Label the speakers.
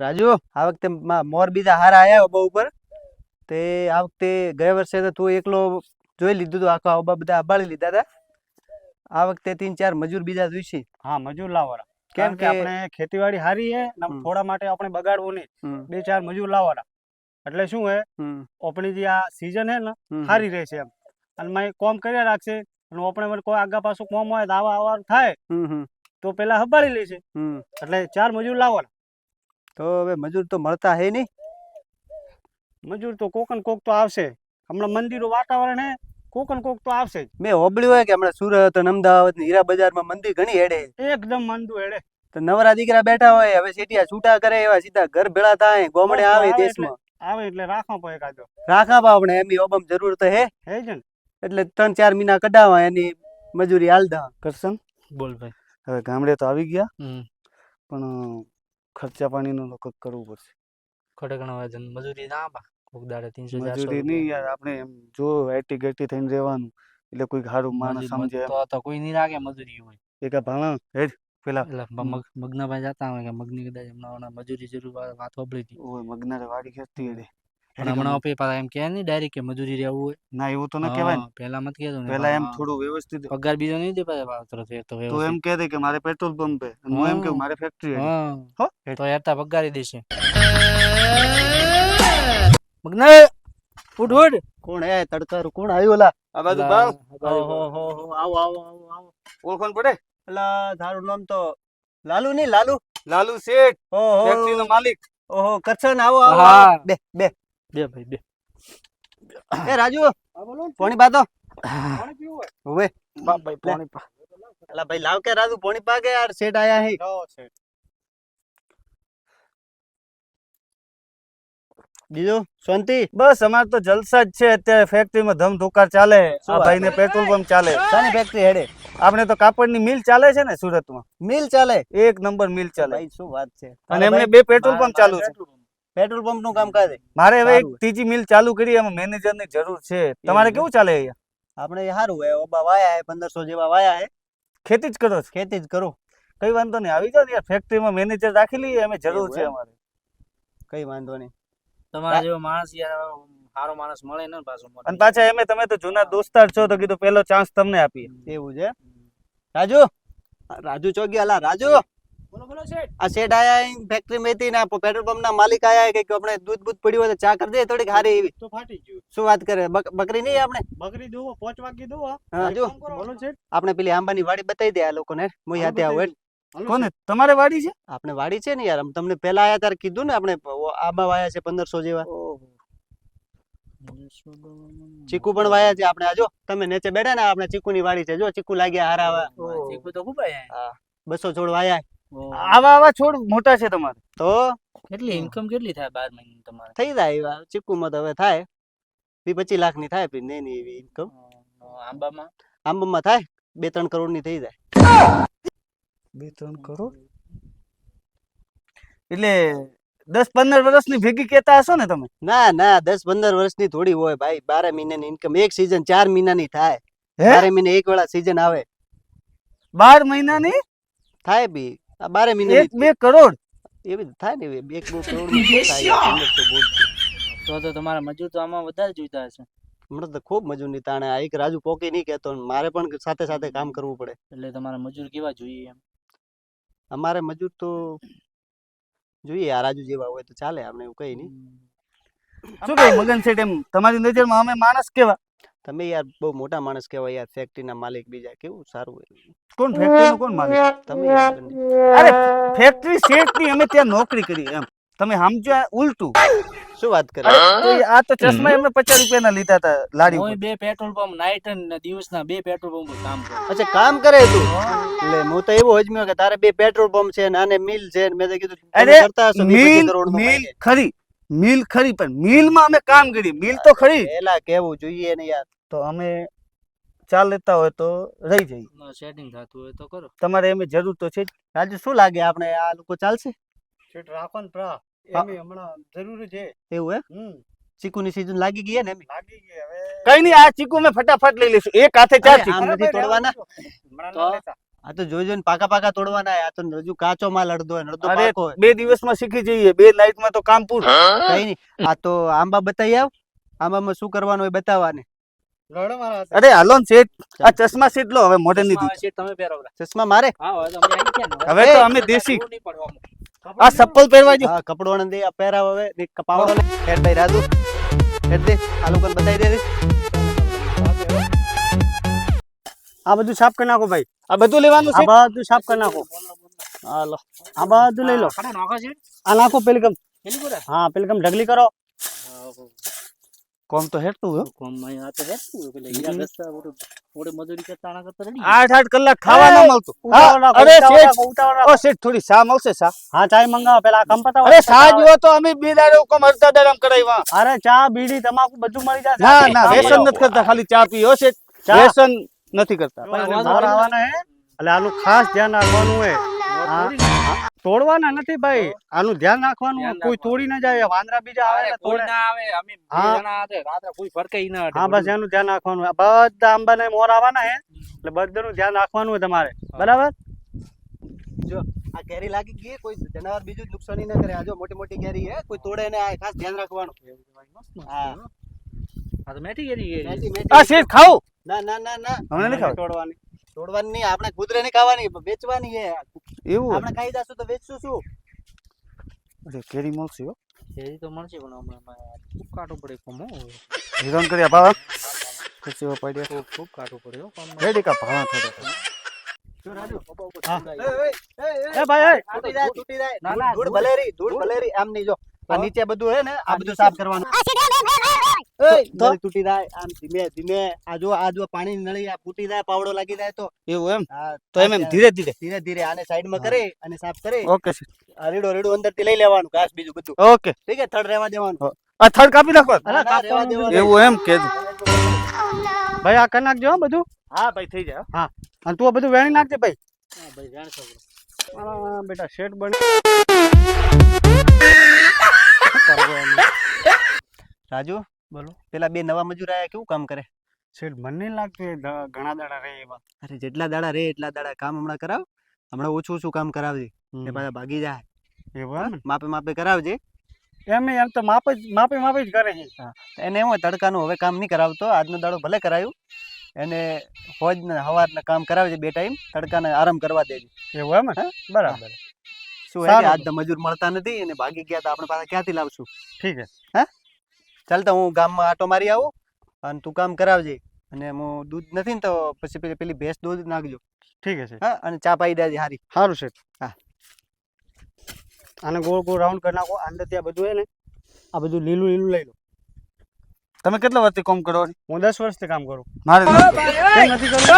Speaker 1: રાજુ આ વખતે મા- મોર બીજા હારા આયા ઓબા ઉપર. તે આ વખતે ગયા વર્ષે તો તું એકલો જોઈ લીધું હતું આખા ઓબા બધા અબાળી લીધા હતા આ વખતે તીન ચાર મજૂર બીજા જોઈશે.
Speaker 2: હા મજૂર લાવવાના.
Speaker 1: કેમ
Speaker 2: કે આપણે ખેતીવાડી હારી હે ને થોડા માટે આપણે બગાડવું નહીં. બે ચાર મજૂર લાવવાના. એટલે શું હે આપણી જે આ સીઝન હે ને હારી રહેશે એમ. અને મેં કોમ કર્યા રાખશે અને આપણે કોઈ આગા પાછું કોમ હોય તો આવા આવા થાય તો પેલા હબાળી લેશે. એટલે ચાર મજૂર લાવવાના.
Speaker 1: તો હવે મજૂર તો મળતા હે નહીં.
Speaker 2: મજૂર તો કોક ને કોક તો આવશે. હમણાં મંદિરો વાતાવરણ હે કોક ને કોક તો આવશે જ.
Speaker 1: મેં હોબળ્યું હોય કે હમણાં સુરત અને અમદાવાદ હીરા હીરા બજારમાં મંદિર ઘણી હેડે.
Speaker 2: એકદમ મંદુ હેડે.
Speaker 1: તો નવરા દીકરા બેઠા હોય હવે સેટિયા છૂટા કરે એવા સીધા ઘર ભેળા થાય ગોમડે આવે દેશમાં.
Speaker 2: આવે એટલે રાખવા પડે કાજો
Speaker 1: રાખા પા આપણે એમની ઓબમ જરૂર તો હે.
Speaker 2: હે જ ને.
Speaker 1: એટલે ત્રણ ચાર મહિના કઢાવા એની મજૂરી હાલદા
Speaker 2: કરશન?
Speaker 3: બોલ ભાઈ.
Speaker 2: હવે ગામડે તો આવી ગયા. પણ ખર્ચા પાણીનું કંઈક કરવું પડશે.
Speaker 3: ખોટકણા વજન મજૂરી ના આપા. કોક દાડે 300 400
Speaker 2: મજૂરી નહીં યાર. આપણે એમ જો એટી ગેટી થઈને રહેવાનું. એટલે કોઈ સારું માણસ સમજે
Speaker 3: તો તો કોઈ નહીં રાખે મજૂરી હોય.
Speaker 2: એક ભાણા હેડ પેલા.
Speaker 3: મગના ભાઈ જતા હોય કે મગની કદાચ હમણાં મજૂરી જરૂર વાત હોબળી હતી.
Speaker 2: ઓય મગના વાડી ખેતી હેડે.
Speaker 3: પણ હમણાં પાછા એમ કે નહીં ડાયરેક્ટ કે મજૂરી રહેવું હોય.
Speaker 2: ના એવું તો ન કહેવાય ને.
Speaker 3: પહેલા મત કહેતો ને
Speaker 2: પહેલા એમ થોડું વ્યવસ્થિત
Speaker 3: પગાર બીજો નહીં દે પાછા તરત એ તો
Speaker 2: તું એમ કહે દે કે મારે પેટ્રોલ પંપે હે હું એમ કે મારે ફેક્ટરી હા.
Speaker 3: હો? તો હેરતા પગારી દેશે. મગના ઉઠ ઉઠ.
Speaker 1: કોણ હે તડકારું કોણ આવ્યું ઓલા? આ બાજુ બાવ
Speaker 3: આ
Speaker 1: હો હો આવો આવો આવો આવો.
Speaker 2: ઓળખણ પડે?
Speaker 1: અલા તારું નામ તો લાલુ નહીં લાલુ?
Speaker 2: લાલુ શેઠ ફેક્ટરી નો માલિક.
Speaker 1: ઓહો કરશન આવો આવો. બે બે.
Speaker 3: બે ભાઈ બે.
Speaker 1: એ રાજુ પોણી
Speaker 2: પીવું
Speaker 1: હવે
Speaker 3: ભાઈ પાણી પા
Speaker 1: અલા ભાઈ લાવ કે રાજુ પોણી પાકે યાર સેટ આયા હે. બીજું શાંતિ?
Speaker 2: બસ અમારે તો જલસા જ છે અત્યારે ફેક્ટરીમાં ધમ ધોકાર ચાલે.
Speaker 1: શું
Speaker 2: આ
Speaker 1: ભાઈ
Speaker 2: ને પેટ્રોલ પંપ ચાલે.
Speaker 1: સાની ફેક્ટરી હેડે?
Speaker 2: આપણે તો કાપડની મિલ ચાલે છે ને સુરતમાં.
Speaker 1: મિલ ચાલે?
Speaker 2: એક નંબર મિલ ચાલે.
Speaker 1: ભાઈ શું વાત છે?
Speaker 2: અને એમને બે પેટ્રોલ પંપ ચાલુ છે.
Speaker 1: પેટ્રોલ પંપનું કામ કાજે?
Speaker 2: મારે હવે એક ત્રીજી મિલ ચાલુ કરી એમાં મેનેજરની જરૂર છે. તમારે કેવું ચાલે અહીંયા?
Speaker 1: આપણે સારું હે ઓબા વાયા હે પંદરસો જેવા વાયા હે.
Speaker 2: ખેતી જ કરો
Speaker 1: ખેતી જ કરો.
Speaker 2: કઈ વાંધો નહીં આવી જાઓ યાર ફેક્ટરીમાં મેનેજર રાખી લઈએ અમે જરૂર છે અમારે.
Speaker 1: કઈ વાંધો નહીં.
Speaker 3: તમારા જેવો માણસ યાર સારો માણસ મળે ને પાછો
Speaker 2: અને પાછા એમે તમે તો જૂના દોસ્તાર છો તો કીધું પેલો ચાન્સ તમને આપીએ.
Speaker 1: એવું છે? રાજુ? રાજુ ચોગી અલા રાજુ? આ શેઠ આયા ફેક્ટરી માં હતી ને પેટ્રોલ પંપ ના માલિક આયા કે આપણે દૂધ બૂધ પડ્યું હોય તો ચા કરી દે થોડીક હારી એવી.
Speaker 2: તો ફાટી ગયું.
Speaker 1: શું વાત કરે? બકરી નહીં આપણે?
Speaker 2: બકરી દો પોચ વાગી દો
Speaker 1: હા. જો
Speaker 2: બોલો છે
Speaker 1: આપણે પેલી આંબાની વાડી બતાવી દે આ લોકોને. હું યાદ આવું
Speaker 2: કોને? તમારે વાડી છે?
Speaker 1: આપણે વાડી છે ને યાર તમને પેલા આયા ત્યારે કીધું ને આપણે આંબા વાયા છે પંદરસો જેવા. ચીકુ પણ વાયા છે આપણે આજો તમે નીચે બેઠા ને આપણે ચીકુ ની વાડી છે જો ચીકુ લાગ્યા હારા.
Speaker 3: ચીકુ તો ખૂબ
Speaker 1: બસો છોડ વાયા.
Speaker 2: આવા આવા છોડ મોટા છે તમારે.
Speaker 1: તો?
Speaker 3: કેટલી ઇન્કમ કેટલી થાય બાર મહિને તમારે?
Speaker 1: થઈ જાય એવા. ચીકુ તો હવે થાય. વી પચીસ લાખની થાય પછી નહીં એવી ઇન્કમ
Speaker 3: આંબામાં?
Speaker 1: આંબામાં થાય. બે ત્રણ કરોડની થઈ જાય.
Speaker 2: બે ત્રણ કરોડ? એટલે દસ પંદર વર્ષની ભેગી કેતા હશો ને તમે?
Speaker 1: ના ના દસ પંદર વર્ષની થોડી હોય ભાઈ. બારે મહિનાની ઇન્કમ એક સીઝન ચાર મહિનાની થાય? બારે મહિને એક વેળા સીઝન આવે.
Speaker 2: બાર મહિનાની?
Speaker 1: થાય બી. બારે મહિને
Speaker 2: એક બે કરોડ.
Speaker 1: એવી થાય ને એક બે કરોડ.
Speaker 3: તો તો તમારા મજૂર તો આમાં વધારે જોઈતા હશે.
Speaker 1: હમણાં તો ખૂબ મજૂરની તાણે આ એક રાજુ પોકી નહીં કહેતો મારે પણ સાથે સાથે કામ કરવું પડે.
Speaker 3: એટલે તમારા મજૂર કેવા જોઈએ એમ?
Speaker 1: અમારે મજૂર તો જોઈએ આ રાજુ જેવા હોય તો ચાલે આપણે એવું કઈ નહીં.
Speaker 2: શું કઈ મગન શેઠ એમ? તમારી નજરમાં અમે માણસ કેવા?
Speaker 1: તમે યાર બહુ મોટા માણસ કહેવાય યાર ફેક્ટરીના માલિક બીજા કેવું સારું હોય?
Speaker 2: કોણ ફેક્ટરીનો કોણ માલિક?
Speaker 1: તમે
Speaker 2: અરે ફેક્ટરી શેઠની અમે ત્યાં નોકરી કરી એમ. તમે સમજો આ ઉલટું.
Speaker 1: શું વાત કરે?
Speaker 2: તો આ તો ચશ્મા એમને પચાસ રૂપિયાના લીધા હતા લારી
Speaker 3: હું બે પેટ્રોલ પંપ નાઈટ અને દિવસના બે પેટ્રોલ પંપ કામ કરે
Speaker 1: અચ્છા કામ કરે તું? એટલે હું તો એવો હજમ્યો કે તારે બે પેટ્રોલ પંપ છે ને આને મિલ છે ને મેં તો કીધું
Speaker 2: અરે
Speaker 1: કરતા હશો
Speaker 2: મિલ મિલ ખરી મિલ ખરી પણ મિલમાં અમે કામ કરી મિલ તો ખરી
Speaker 1: એલા કેવું જોઈએ ને યાર.
Speaker 2: તો અમે ચાલ લેતા હોય તો રહી જઈએ.
Speaker 3: સેટિંગ થતું હોય તો કરો.
Speaker 2: તમારે એમ જરૂર તો છે
Speaker 1: રાજુ શું લાગે આપણે આ લોકો ચાલશે?
Speaker 2: શેઠ રાખો ને પ્રા. એમ હમણાં જરૂરી છે.
Speaker 1: એવું હે
Speaker 2: હમ.
Speaker 1: ચીકુની સીઝન લાગી ગઈ ને
Speaker 2: લાગી ગઈ હવે. કઈ નહીં આ ચીકુ મેં ફટાફટ લઈ લઈશું. એક હાથે ચાર ચીકુ
Speaker 1: નથી તોડવાના. આ તો જોઈ જોઈને પાકા પાકા તોડવાના આ તો હજુ કાચો માલ અડધો હોય અડધો પાકો હે.
Speaker 2: બે દિવસમાં શીખી જઈએ. બે નાઈટમાં તો કામ પૂરું.
Speaker 1: કઈ નહીં આ તો આંબા બતાવી આવ. આંબામાં શું કરવાનું હોય બતાવવાને
Speaker 2: અરે હાલો ને શેઠ. આ ચશ્મા શેઠ લો હવે મોઢે
Speaker 3: શેઠ તમે પહેરો
Speaker 1: ચશ્મા મારે?
Speaker 3: હવે તો અમે
Speaker 2: દેશી. આ ચપ્પલ પહેરવા જો
Speaker 1: હા કપડો ને દે આ પહેરાવ હવે. કપાવડો લે. હેડ ભાઈ રાજુ હેડ દે આ લોકોને બતાવી દે
Speaker 2: આ બધું સાફ કરી નાખો ભાઈ. આ બધું લેવાનું છે? આ બધું સાફ કરી નાખો. હાલો આ બધું લઈ લો? આ નાખો પેલી ગમ હા પેલી ગમ ઢગલી કરો.
Speaker 3: હા, હો.
Speaker 2: કોમ તો હેઠતું હો
Speaker 3: કોમમાં આ તો હોય. પેલા હીરા ઘસતા ઓલું- ઓલું મજૂરી કરતા આના કરતા રેડી.
Speaker 2: આઠ આઠ કલાક ખાવા ન મળતું અરે શેઠ. ઓ શેઠ થોડી ચા મળશે ચા
Speaker 1: હા ચાય મંગાવો પેલા આ કામ પતાવો
Speaker 2: અરે ચા જુઓ તો અમે બે દાડે કોમ અડધા દાડે આમ કરાવ્યા
Speaker 1: અરે ચા બીડી તમાકુ બધું મળી જશે
Speaker 2: ના ના વ્યસન. નથી કરતા ખાલી ચા પીઓ છે
Speaker 1: ચા.
Speaker 2: વ્યસન નથી કરતા
Speaker 3: નહીં.
Speaker 1: આવવાના હે એટલે આનું ખાસ ધ્યાન રાખવાનું હા. તોડવાના નથી ભાઈ. આનું ધ્યાન રાખવાનું. કોઈ તોડી ના જાય. વાંદરા બીજા આવે ને તોડે.
Speaker 3: ના આવે. અમે બે. રાત્રે કોઈ ફરકે ઈ ના
Speaker 1: હા બસ એનું ધ્યાન રાખવાનું. આ બધા આંબાને મોર આવવાના હે. એટલે બધાનું ધ્યાન રાખવાનું હોય તમારે. બરાબર? જો આ કેરી લાગી ગઈ કોઈ જનાવર બીજું નુકસાની ન કરે. આ જો મોટી મોટી કેરી હે. કોઈ તોડે ને આ ખાસ ધ્યાન રાખવાનું. હા.
Speaker 3: આ તો મેઠી કેરી.
Speaker 1: મેથી,
Speaker 2: આ. શેઠ ખાવ.
Speaker 1: ના ના ના ના.
Speaker 2: હમણાં નહીં ખાવ.
Speaker 1: તોડવાની. તોડવાની નહીં આપણે કુદરે નહીં ખાવાની વેચવાની છે.
Speaker 2: એવું?
Speaker 1: આપણે ખાઈ જશું તો વેચશું શું?
Speaker 2: અરે કેરી મળશે હો.
Speaker 3: કેરી તો મળશે પણ હમણાં ખૂબ કાઢવું પડે કોમ
Speaker 2: હિરણ કર્યા ભાવા? પછી પડ્યા.
Speaker 3: ખૂબ ખૂબ કાઢવું પડે હો કોમ.
Speaker 2: રેડી કા ભાવા.
Speaker 1: એ ભાઈ એ. તૂટી જાય ધૂળ- ધૂળ. આમ નહીં જો. આ નીચે બધું હે ને આ બધું સાફ કરવાનું. તૂટી જાય. આમ ધીમે ધીમે આ જો આ જો પાણી નળી આ ફૂટી જાય પાવડો લાગી જાય તો.
Speaker 2: એવું એમ? તો એમ એમ ધીરે ધીરે?
Speaker 1: ધીરે ધીરે આને સાઈડમાં. કરે અને સાફ કરે.
Speaker 2: ઓકે
Speaker 1: રેડો રેડો અંદરથી લઈ લેવાનું ઘાસ બીજું બધું.
Speaker 2: ઓકે.
Speaker 1: ઠીક છે થડ રહેવા દેવાનું.
Speaker 2: આ થડ કાપી નાખો
Speaker 1: ના, ના, રહેવા
Speaker 3: કાપવાનું
Speaker 1: દેવાનું.
Speaker 2: એવું એમ કે
Speaker 1: ભાઈ આ કરી નાખજો બધું.
Speaker 2: હા ભાઈ થઈ જાય
Speaker 1: હા. અને તું બધું વેણી નાખજે ભાઈ.
Speaker 3: હા.
Speaker 1: બેટા શેઠ બને. રાજુ? બોલો. પેલા બે નવા મજૂર આયા કેવું કામ કરે? શેઠ મને લાગતું એ ઘણા દાડા રહે એવા અરે જેટલા દાડા રહે એટલા દાડા કામ હમણાં કરાવ. હમણાં ઓછું ઓછું કામ કરાવજે. એ પાછા ભાગી જાય. એવું માપે માપે કરાવજે.
Speaker 2: એમ એમ તો માપ જ માપે માપે જ કરે છે.
Speaker 1: એને એમ તડકાનું હવે કામ નહીં કરાવતો. આજનો દાડો ભલે કરાયું. એને હોજ ને હવારના કામ કરાવજે બે ટાઈમ. તડકાને આરામ કરવા દેજે.
Speaker 2: એવું એમ બરાબર.
Speaker 1: શું હે આજ મજૂર મળતા નથી અને ભાગી ગયા તો આપણે પાછા ક્યાંથી લાવશું?
Speaker 2: ઠીક છે.
Speaker 1: ચાલ તો હું ગામમાં આટો મારી આવું અને તું કામ કરાવજે. અને હું દૂધ નથી ને તો પછી પેલી પેલી ભેંસ દૂધ નાખજો.
Speaker 2: ઠીક છે.
Speaker 1: હા અને ચા પાઈ દેજે હારી.
Speaker 2: સારું છે.
Speaker 1: હા.
Speaker 2: આને ગોળ ગોળ રાઉન્ડ કરી નાખો. અંદર ત્યાં બધું હે ને આ બધું લીલું લીલું લઈ લો. તમે કેટલા વર્ષથી કામ કરો
Speaker 1: હું દસ વર્ષથી કામ કરું.
Speaker 2: મારે નથી કરવું.